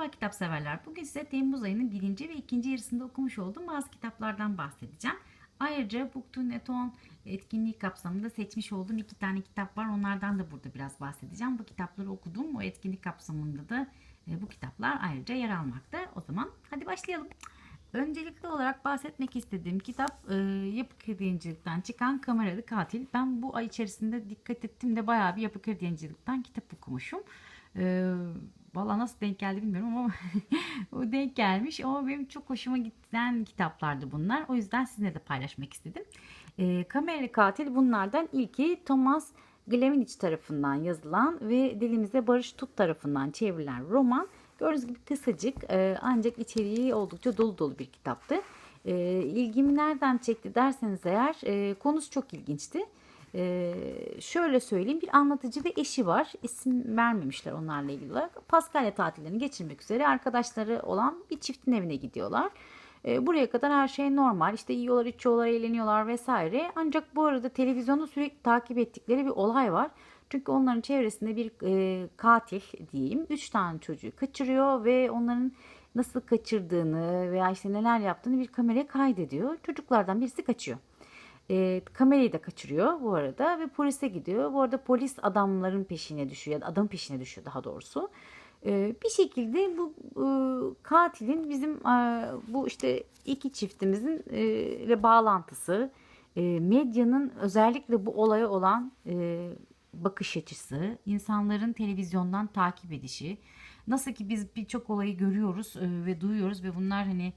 Merhaba kitap severler. Bugün size Temmuz ayının birinci ve ikinci yarısında okumuş olduğum bazı kitaplardan bahsedeceğim. Ayrıca Booktuneton etkinliği kapsamında seçmiş olduğum iki tane kitap var. Onlardan da burada biraz bahsedeceğim. Bu kitapları okudum. O etkinlik kapsamında da e, bu kitaplar ayrıca yer almakta. O zaman hadi başlayalım. Öncelikli olarak bahsetmek istediğim kitap e, Yapı Kredi çıkan Kameralı Katil. Ben bu ay içerisinde dikkat ettim de bayağı bir Yapı Kredi kitap okumuşum. E, Valla nasıl denk geldi bilmiyorum ama o denk gelmiş. Ama benim çok hoşuma giden kitaplardı bunlar. O yüzden sizinle de paylaşmak istedim. E, Kameralı Katil bunlardan ilki Thomas Gleminich tarafından yazılan ve dilimize Barış Tut tarafından çevrilen roman. Gördüğünüz gibi kısacık e, ancak içeriği oldukça dolu dolu bir kitaptı. E, ilgimi nereden çekti derseniz eğer e, konusu çok ilginçti. Ee, şöyle söyleyeyim bir anlatıcı ve eşi var. İsim vermemişler onlarla ilgili olarak. Paskalya tatillerini geçirmek üzere arkadaşları olan bir çiftin evine gidiyorlar. Ee, buraya kadar her şey normal. İşte yiyorlar, içiyorlar, eğleniyorlar vesaire. Ancak bu arada televizyonda sürekli takip ettikleri bir olay var. Çünkü onların çevresinde bir e, katil diyeyim. Üç tane çocuğu kaçırıyor ve onların nasıl kaçırdığını veya işte neler yaptığını bir kameraya kaydediyor. Çocuklardan birisi kaçıyor. E, kamerayı da kaçırıyor bu arada ve polise gidiyor. Bu arada polis adamların peşine düşüyor ya da adam peşine düşüyor daha doğrusu. E, bir şekilde bu e, katilin bizim e, bu işte iki çiftimizin e, ile bağlantısı, e, medyanın özellikle bu olaya olan e, bakış açısı, insanların televizyondan takip edişi. Nasıl ki biz birçok olayı görüyoruz e, ve duyuyoruz ve bunlar hani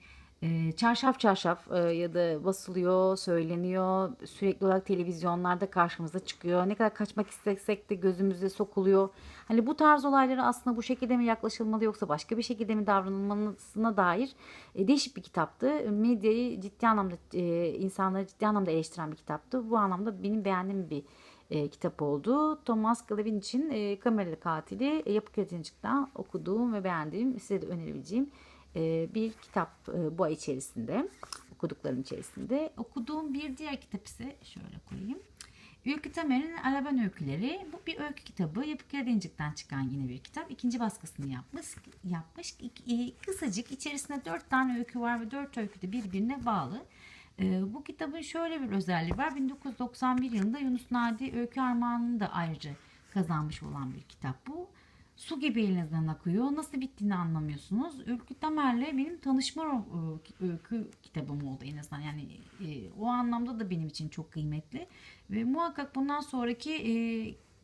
çarşaf çarşaf e, ya da basılıyor, söyleniyor. Sürekli olarak televizyonlarda karşımıza çıkıyor. Ne kadar kaçmak istesek de gözümüze sokuluyor. Hani bu tarz olaylara aslında bu şekilde mi yaklaşılmalı yoksa başka bir şekilde mi davranılmasına dair e, değişik bir kitaptı. Medyayı ciddi anlamda e, insanları ciddi anlamda eleştiren bir kitaptı. Bu anlamda benim beğendiğim bir e, kitap oldu. Thomas Glavin için e, Kameralı Katili e, Yapı Kredincilik'ten okuduğum ve beğendiğim size de önerebileceğim bir kitap e, bu ay içerisinde okuduklarım içerisinde. Okuduğum bir diğer kitap ise şöyle koyayım. Ülkü Tamer'in Alaban Öyküleri. Bu bir öykü kitabı. Yapı Kredincik'ten çıkan yine bir kitap. İkinci baskısını yapmış. yapmış. E, kısacık içerisinde dört tane öykü var ve dört öykü de birbirine bağlı. Bu kitabın şöyle bir özelliği var. 1991 yılında Yunus Nadi Öykü Armağanı'nı da ayrıca kazanmış olan bir kitap bu su gibi elinizden akıyor. Nasıl bittiğini anlamıyorsunuz. Ülkü Tamer'le benim tanışma e, öykü kitabım oldu en azından. Yani e, o anlamda da benim için çok kıymetli. Ve muhakkak bundan sonraki e,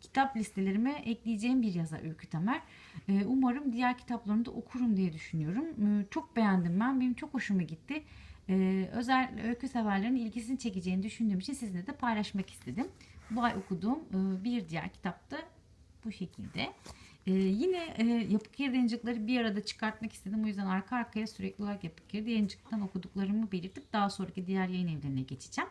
kitap listelerime ekleyeceğim bir yazar Ülkü Tamer. E, umarım diğer kitaplarını da okurum diye düşünüyorum. E, çok beğendim ben. Benim çok hoşuma gitti. E, özel öykü severlerin ilgisini çekeceğini düşündüğüm için sizinle de paylaşmak istedim. Bu ay okuduğum e, bir diğer kitap da bu şekilde. Ee, yine e, yapı kirli yayıncılıkları bir arada çıkartmak istedim. O yüzden arka arkaya sürekli olarak yapı kirli yayıncılıktan okuduklarımı belirtip daha sonraki diğer yayın evlerine geçeceğim.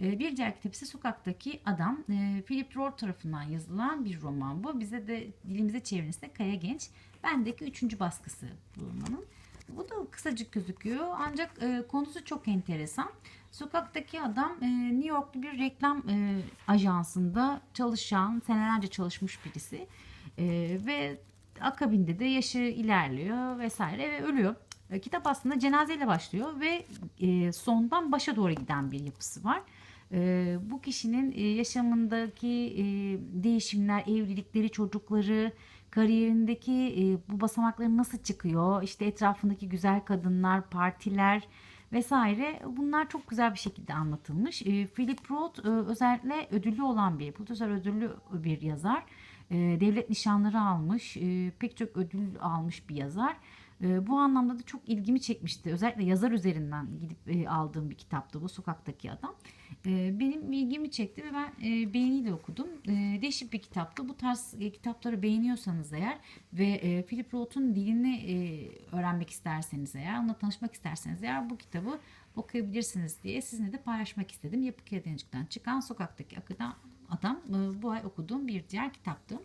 Ee, bir diğer kitap ise Sokaktaki Adam. Ee, Philip Roth tarafından yazılan bir roman bu. Bize de dilimize çevirirse Kaya Genç. Bendeki üçüncü baskısı bu romanın. Bu da kısacık gözüküyor ancak e, konusu çok enteresan. Sokaktaki adam e, New York'lu bir reklam e, ajansında çalışan, senelerce çalışmış birisi. E, ve akabinde de yaşı ilerliyor vesaire ve ölüyor. E, kitap aslında cenazeyle başlıyor ve e, sondan başa doğru giden bir yapısı var. E, bu kişinin e, yaşamındaki e, değişimler, evlilikleri, çocukları, kariyerindeki e, bu basamakları nasıl çıkıyor, işte etrafındaki güzel kadınlar, partiler vesaire bunlar çok güzel bir şekilde anlatılmış. E, Philip Roth e, özellikle ödüllü olan bir, Pulitzer ödüllü bir yazar. E, devlet nişanları almış, e, pek çok ödül almış bir yazar. E, bu anlamda da çok ilgimi çekmişti. Özellikle yazar üzerinden gidip aldığım bir kitaptı bu Sokaktaki Adam. benim ilgimi çekti ve ben beğeniyle okudum. değişik bir kitaptı. Bu tarz kitapları beğeniyorsanız eğer ve Philip Roth'un dilini öğrenmek isterseniz eğer, onunla tanışmak isterseniz eğer bu kitabı okuyabilirsiniz diye sizinle de paylaşmak istedim. Yapı Kredincilik'ten çıkan Sokaktaki Akıdan Adam e, bu ay okuduğum bir diğer kitaptı.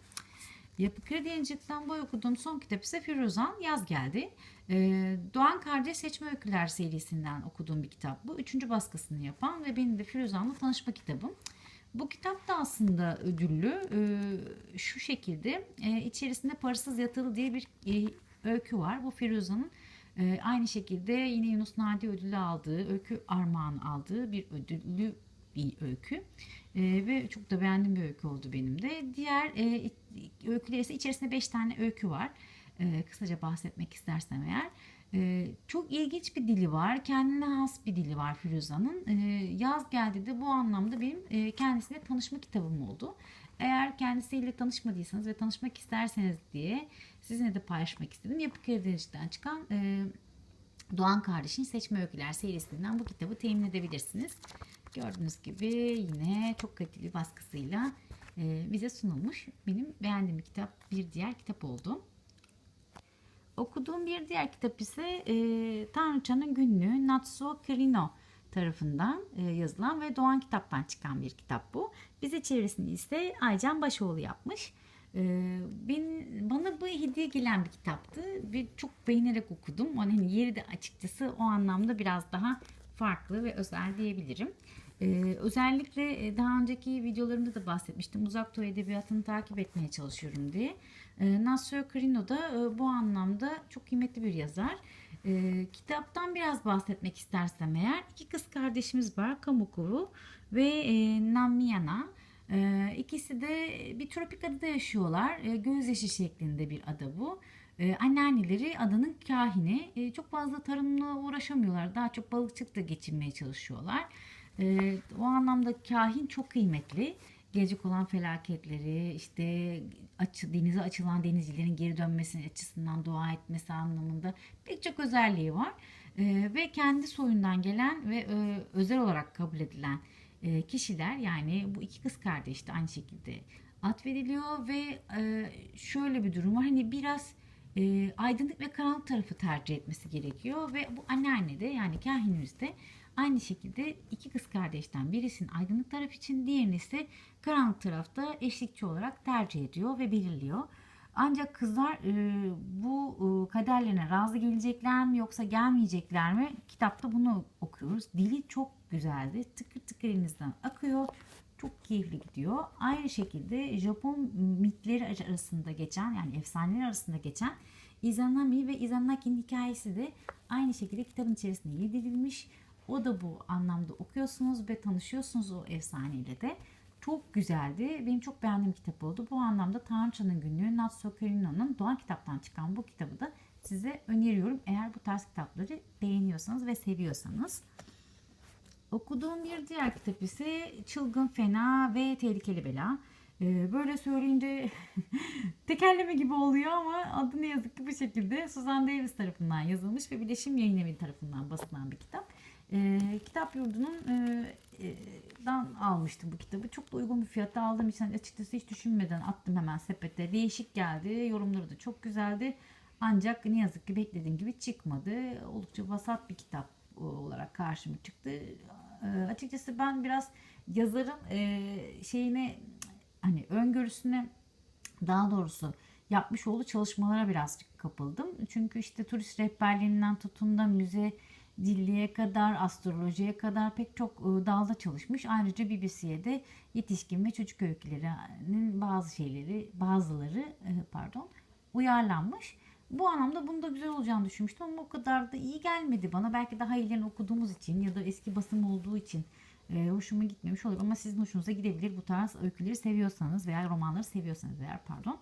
Yapı Kredi Yayıncılık'tan bu ay okuduğum son kitap ise Firuzan Yaz geldi. Ee, Doğan Kardeş Seçme Öyküler serisinden okuduğum bir kitap bu. Üçüncü baskısını yapan ve benim de Firuzan'la tanışma kitabım. Bu kitap da aslında ödüllü. Ee, şu şekilde e, içerisinde parasız yatılı diye bir e, öykü var. Bu Firuza'nın e, aynı şekilde yine Yunus Nadi ödülü aldığı, öykü armağan aldığı bir ödüllü bir öykü. E, ve çok da beğendiğim bir öykü oldu benim de. Diğer e, öyküler ise içerisinde 5 tane öykü var. E, kısaca bahsetmek istersem eğer. Ee, çok ilginç bir dili var. Kendine has bir dili var Firuza'nın. Ee, yaz geldi de bu anlamda benim e, kendisiyle tanışma kitabım oldu. Eğer kendisiyle tanışmadıysanız ve tanışmak isterseniz diye sizinle de paylaşmak istedim. Yapı Kredi'den çıkan e, Doğan Kardeş'in Seçme Öyküler serisinden bu kitabı temin edebilirsiniz. Gördüğünüz gibi yine çok kaliteli baskısıyla e, bize sunulmuş. Benim beğendiğim kitap bir diğer kitap oldu. Okuduğum bir diğer kitap ise e, Tanrıçanın Günlüğü Natsuo Kirino tarafından e, yazılan ve Doğan Kitap'tan çıkan bir kitap bu. Bize çevirisini ise Aycan Başoğlu yapmış. E, ben, bana bu hediye gelen bir kitaptı ve çok beğenerek okudum. Onun hani yeri de açıkçası o anlamda biraz daha farklı ve özel diyebilirim. Ee, özellikle e, daha önceki videolarımda da bahsetmiştim. Uzak Doğu Edebiyatı'nı takip etmeye çalışıyorum diye. Ee, Nasio Carino da e, bu anlamda çok kıymetli bir yazar. Ee, kitaptan biraz bahsetmek istersem eğer iki kız kardeşimiz var. Kamukuru ve e, Namiyana. Ee, ikisi de bir tropik adada yaşıyorlar. E, gözyaşı şeklinde bir ada bu. Ee, anneanneleri adanın kahini. E, çok fazla tarımla uğraşamıyorlar. Daha çok balıkçılıkla geçinmeye çalışıyorlar. E, o anlamda kahin çok kıymetli. Gelecek olan felaketleri, işte açı, denize açılan denizcilerin geri dönmesi açısından dua etmesi anlamında pek çok özelliği var. E, ve kendi soyundan gelen ve e, özel olarak kabul edilen e, kişiler yani bu iki kız kardeş de aynı şekilde atfediliyor ve e, şöyle bir durum var. Hani biraz e, aydınlık ve karanlık tarafı tercih etmesi gerekiyor ve bu anneanne de yani kahinimiz de Aynı şekilde iki kız kardeşten birisinin aydınlık taraf için diğerini ise karanlık tarafta eşlikçi olarak tercih ediyor ve belirliyor. Ancak kızlar e, bu e, kaderlerine razı gelecekler mi yoksa gelmeyecekler mi? Kitapta bunu okuyoruz. Dili çok güzeldi. Tıkır tıkır elinizden akıyor. Çok keyifli gidiyor. Aynı şekilde Japon mitleri arasında geçen yani efsaneler arasında geçen Izanami ve Izanaki'nin hikayesi de aynı şekilde kitabın içerisinde yedirilmiş. O da bu anlamda okuyorsunuz ve tanışıyorsunuz o efsaneyle de. Çok güzeldi. Benim çok beğendiğim kitap oldu. Bu anlamda Tanrıçanın Günlüğü Natsuo Kirino'nun Doğan Kitap'tan çıkan bu kitabı da size öneriyorum. Eğer bu tarz kitapları beğeniyorsanız ve seviyorsanız. Okuduğum bir diğer kitap ise Çılgın Fena ve Tehlikeli Bela. Ee, böyle söyleyince tekerleme gibi oluyor ama adı ne yazık ki bu şekilde Susan Davis tarafından yazılmış ve Bileşim Yayın Evi tarafından basılan bir kitap. E, kitap yurdunun e, e, dan almıştım bu kitabı. Çok da uygun bir fiyata aldığım için açıkçası hiç düşünmeden attım hemen sepete. Değişik geldi. Yorumları da çok güzeldi. Ancak ne yazık ki beklediğim gibi çıkmadı. Oldukça vasat bir kitap olarak karşıma çıktı. E, açıkçası ben biraz yazarın e, şeyine hani öngörüsüne daha doğrusu yapmış olduğu çalışmalara birazcık kapıldım. Çünkü işte turist rehberliğinden tutun da müze dilliye kadar, astrolojiye kadar pek çok e, dalda çalışmış. Ayrıca BBC'ye de yetişkin ve çocuk öykülerinin bazı şeyleri, bazıları pardon uyarlanmış. Bu anlamda bunu da güzel olacağını düşünmüştüm ama o kadar da iyi gelmedi bana. Belki daha iyilerini okuduğumuz için ya da eski basım olduğu için e, hoşuma gitmemiş olur. Ama sizin hoşunuza gidebilir bu tarz öyküleri seviyorsanız veya romanları seviyorsanız eğer pardon.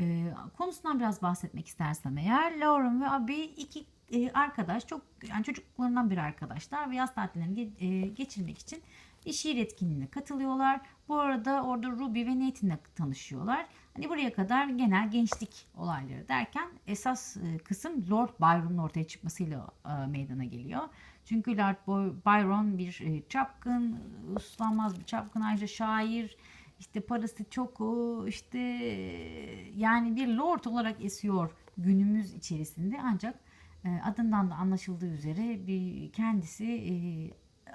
E, konusundan biraz bahsetmek istersem eğer Lauren ve Abby iki e, arkadaş çok yani çocuklarından bir arkadaşlar ve yaz tatillerini e, geçirmek için bir şiir etkinliğine katılıyorlar. Bu arada orada Ruby ve Nathan'la tanışıyorlar. Hani buraya kadar genel gençlik olayları derken esas e, kısım Lord Byron'un ortaya çıkmasıyla e, meydana geliyor. Çünkü Lord Byron bir e, çapkın, uslanmaz bir çapkın ayrıca şair, işte parası çok işte yani bir lord olarak esiyor günümüz içerisinde ancak e, adından da anlaşıldığı üzere bir kendisi e,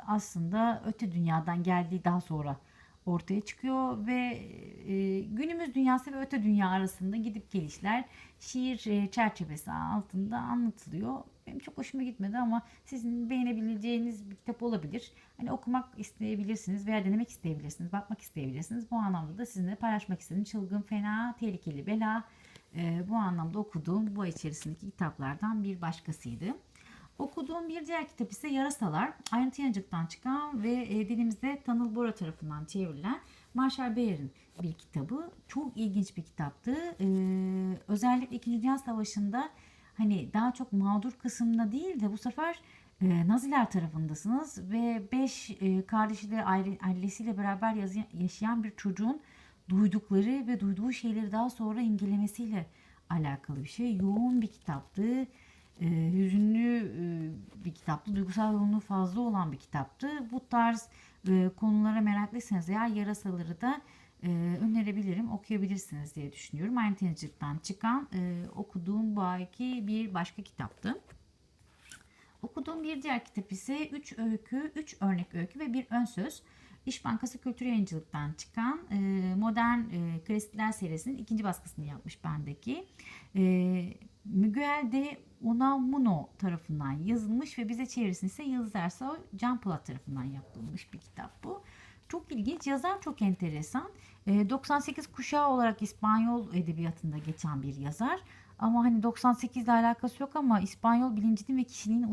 aslında öte dünyadan geldiği daha sonra ortaya çıkıyor ve e, günümüz dünyası ve öte dünya arasında gidip gelişler şiir çerçevesi altında anlatılıyor. Benim çok hoşuma gitmedi ama sizin beğenebileceğiniz bir kitap olabilir. Hani okumak isteyebilirsiniz veya denemek isteyebilirsiniz, bakmak isteyebilirsiniz. Bu anlamda da sizinle paylaşmak istedim. Çılgın, fena, tehlikeli, bela e, bu anlamda okuduğum bu içerisindeki kitaplardan bir başkasıydı. Okuduğum bir diğer kitap ise Yarasalar. Ayrıntı Yanıcık'tan çıkan ve e, dilimizde Tanıl Bora tarafından çevrilen Marshall Bayer'in bir kitabı. Çok ilginç bir kitaptı. Ee, özellikle 2. Dünya Savaşı'nda hani daha çok mağdur kısımda değil de bu sefer e, Naziler tarafındasınız ve 5 e, kardeşiyle ailesiyle beraber yazı, yaşayan bir çocuğun duydukları ve duyduğu şeyleri daha sonra ingelemesiyle alakalı bir şey. Yoğun bir kitaptı. E, hüzünlü e, bir kitaptı. Duygusal yoğunluğu fazla olan bir kitaptı. Bu tarz e, konulara meraklıysanız eğer yarasaları da e, önerebilirim. Okuyabilirsiniz diye düşünüyorum. Aynı Tenicilik'ten çıkan e, okuduğum bu ayki bir başka kitaptı. Okuduğum bir diğer kitap ise 3 öykü, 3 örnek öykü ve bir ön söz. İş Bankası Kültür Yayıncılık'tan çıkan e, modern e, klasikler serisinin ikinci baskısını yapmış bendeki. E, Miguel de Unamuno tarafından yazılmış ve bize çevirisini ise Yıldız Ersoy Can Polat tarafından yapılmış bir kitap bu. Çok ilginç. Yazar çok enteresan. 98 kuşağı olarak İspanyol edebiyatında geçen bir yazar. Ama hani 98 ile alakası yok ama İspanyol bilincinin ve kişiliğin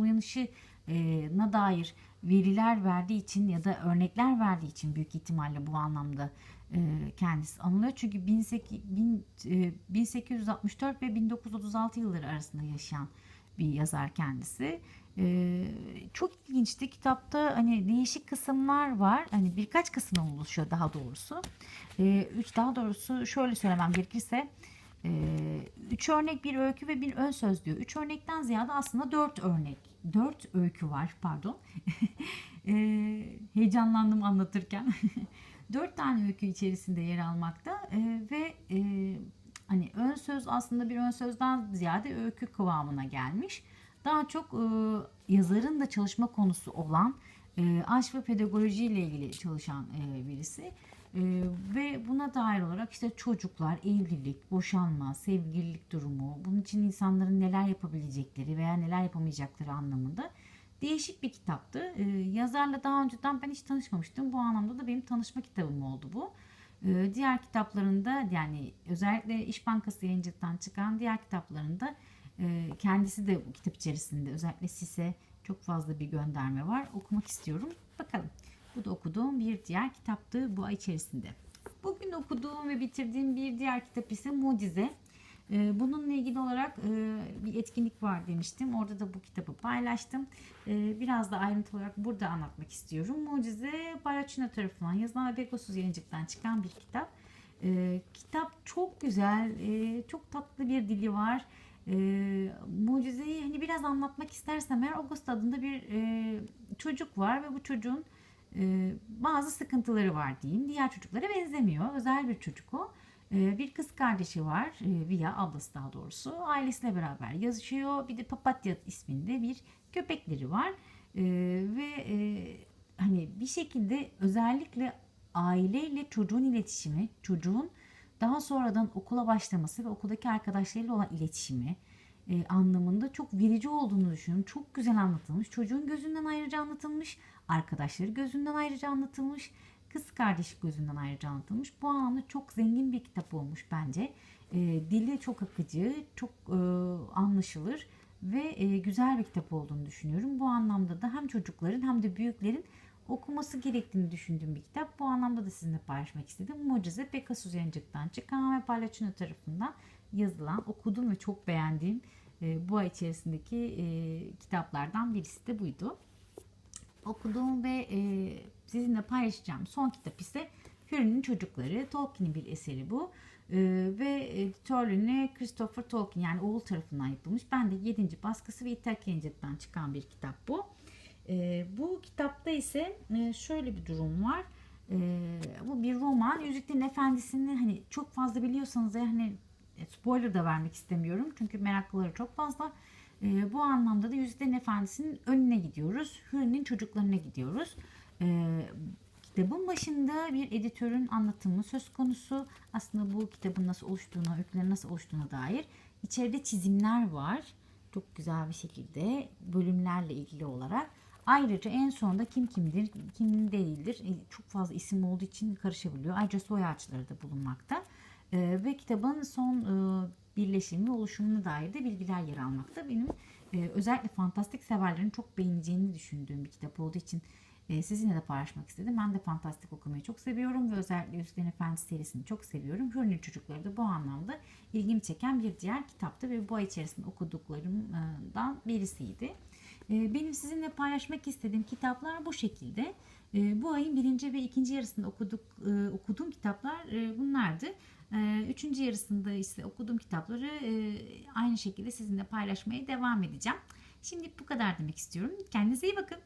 uyanışına dair veriler verdiği için ya da örnekler verdiği için büyük ihtimalle bu anlamda kendisi anılıyor. Çünkü 1864 ve 1936 yılları arasında yaşayan bir yazar kendisi. çok ilginçti. Kitapta hani değişik kısımlar var. Hani birkaç kısım oluşuyor daha doğrusu. üç daha doğrusu şöyle söylemem gerekirse üç örnek bir öykü ve bir ön söz diyor. Üç örnekten ziyade aslında dört örnek. Dört öykü var pardon. heyecanlandım anlatırken. dört tane öykü içerisinde yer almakta ve hani ön söz aslında bir ön sözden ziyade öykü kıvamına gelmiş. Daha çok e, yazarın da çalışma konusu olan e, aşk ve pedagoji ile ilgili çalışan e, birisi. E, ve buna dair olarak işte çocuklar, evlilik, boşanma, sevgililik durumu, bunun için insanların neler yapabilecekleri veya neler yapamayacakları anlamında değişik bir kitaptı. E, yazarla daha önceden ben hiç tanışmamıştım. Bu anlamda da benim tanışma kitabım oldu bu. Ee, diğer kitaplarında yani özellikle İş Bankası yayıncılıktan çıkan diğer kitaplarında e, kendisi de bu kitap içerisinde özellikle size çok fazla bir gönderme var. Okumak istiyorum. Bakalım. Bu da okuduğum bir diğer kitaptı bu ay içerisinde. Bugün okuduğum ve bitirdiğim bir diğer kitap ise Mucize. Ee, bununla ilgili olarak e, bir etkinlik var demiştim. Orada da bu kitabı paylaştım. Ee, biraz da ayrıntı olarak burada anlatmak istiyorum. Mucize Baraçino tarafından yazılan ve Begosuz yayıncılıktan çıkan bir kitap. Ee, kitap çok güzel, e, çok tatlı bir dili var. Mucizeyi hani biraz anlatmak istersem eğer August adında bir e, çocuk var ve bu çocuğun bazı sıkıntıları var diyeyim. Diğer çocuklara benzemiyor. Özel bir çocuk o. Ee, bir kız kardeşi var. E, Via ablası daha doğrusu. Ailesiyle beraber yazışıyor. Bir de Papatya isminde bir köpekleri var. Ee, ve e, hani bir şekilde özellikle aileyle çocuğun iletişimi, çocuğun daha sonradan okula başlaması ve okuldaki arkadaşlarıyla olan iletişimi e, anlamında çok verici olduğunu düşünüyorum. Çok güzel anlatılmış. Çocuğun gözünden ayrıca anlatılmış. Arkadaşları gözünden ayrıca anlatılmış kız kardeş gözünden ayrıca anlatılmış. Bu anlamda çok zengin bir kitap olmuş bence. E, dili çok akıcı, çok e, anlaşılır ve e, güzel bir kitap olduğunu düşünüyorum. Bu anlamda da hem çocukların hem de büyüklerin okuması gerektiğini düşündüğüm bir kitap. Bu anlamda da sizinle paylaşmak istedim. Mucize Pegasus Yayıncılık'tan çıkan ve Palacino tarafından yazılan, okudum ve çok beğendiğim e, bu ay içerisindeki e, kitaplardan birisi de buydu. Okuduğum ve e, sizinle paylaşacağım son kitap ise Hürri'nin Çocukları. Tolkien'in bir eseri bu. Ee, ve editörlüğüne Christopher Tolkien yani oğul tarafından yapılmış. Ben de 7. baskısı ve İtalyanca'dan çıkan bir kitap bu. Ee, bu kitapta ise e, şöyle bir durum var. Ee, bu bir roman. Yüzüklerin Efendisi'ni hani çok fazla biliyorsanız yani spoiler da vermek istemiyorum. Çünkü meraklıları çok fazla. E, bu anlamda da Yüzüklerin Efendisi'nin önüne gidiyoruz. Hürri'nin çocuklarına gidiyoruz. E, kitabın başında bir editörün anlatımı söz konusu. Aslında bu kitabın nasıl oluştuğuna, öykülerin nasıl oluştuğuna dair. içeride çizimler var. Çok güzel bir şekilde bölümlerle ilgili olarak. Ayrıca en sonunda kim kimdir, kim değildir. E, çok fazla isim olduğu için karışabiliyor. Ayrıca soy ağaçları da bulunmakta. E, ve kitabın son e, birleşimi ve oluşumuna dair de bilgiler yer almakta. Benim e, özellikle fantastik severlerin çok beğeneceğini düşündüğüm bir kitap olduğu için e, sizinle de paylaşmak istedim. Ben de fantastik okumayı çok seviyorum ve özellikle Yüzüklerin Efendisi serisini çok seviyorum. Hürnür Çocukları da bu anlamda ilgimi çeken bir diğer kitaptı ve bu ay içerisinde okuduklarımdan birisiydi. E, benim sizinle paylaşmak istediğim kitaplar bu şekilde. E, bu ayın birinci ve ikinci yarısında okuduk, e, okuduğum kitaplar bunlardı. E, üçüncü yarısında ise okuduğum kitapları e, aynı şekilde sizinle paylaşmaya devam edeceğim. Şimdi bu kadar demek istiyorum. Kendinize iyi bakın.